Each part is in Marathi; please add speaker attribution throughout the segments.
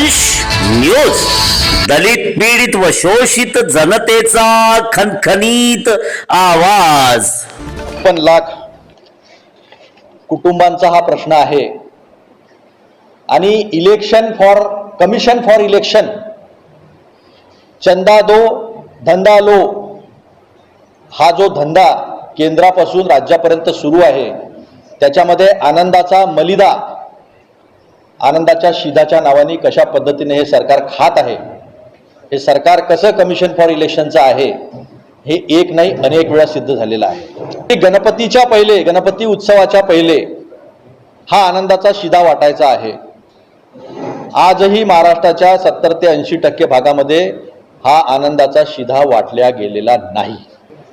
Speaker 1: न्यूज. दलित पीडित व शोषित जनतेचा खनखनीत आवाज.
Speaker 2: पण लाख कुटुंबांचा हा प्रश्न आहे. आणि election for commission for election Chanda दो धंदा लो हा जो धंदा केंद्रापासून राज्यापर्यंत सुरू आहे त्याच्यामध्ये आनंदाचा मलिदा आनंदाच्या शिदाच्या नावाने कशा पद्धतीने हे सरकार खात आहे हे सरकार कसं कमिशन फॉर इलेक्शनचं आहे हे एक नाही अनेक वेळा सिद्ध झालेलं आहे. गणपतीच्या पहिले गणपती उत्सवाच्या पहिले हा आनंदाचा शिदा वाटायचा आहे. आजही महाराष्ट्राच्या सत्तर ते ऐंशी टक्के भागामध्ये हा आनंदाचा शिधा वाटल्या गेलेला नाही.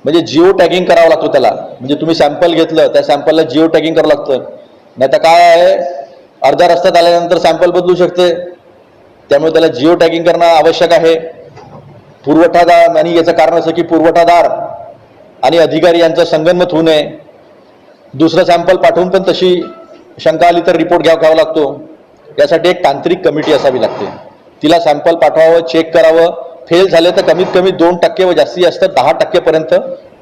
Speaker 2: म्हणजे जिओ टॅगिंग करावं लागतो त्याला. म्हणजे तुम्ही सॅम्पल घेतलं त्या सॅम्पलला जिओ टॅगिंग करावं लागतं. नाही तर काय आहे? अर्ध्या रस्त्यात आल्यानंतर सॅम्पल बदलू शकते. त्यामुळे त्याला जिओ टॅगिंग करणं आवश्यक आहे. पुरवठादार आणि याचं कारण असं की पुरवठादार आणि अधिकारी यांचं संगनमत होऊ नये. दुसरं सॅम्पल पाठवून पण तशी शंका आली तर रिपोर्ट घ्यावा घ्यावा लागतो. यासाठी एक तांत्रिक कमिटी असावी लागते. तिला सॅम्पल पाठवावं चेक करावं. फेल झाले तर कमीत कमी दोन टक्के व जास्तीत जास्त दहा टक्केपर्यंत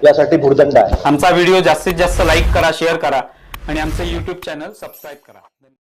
Speaker 2: यासाठी भुर्दंड आहे.
Speaker 3: आमचा व्हिडिओ जास्तीत जास्त लाईक करा शेअर करा. आणि आमचं यूट्यूब चॅनल सबस्क्राईब करा.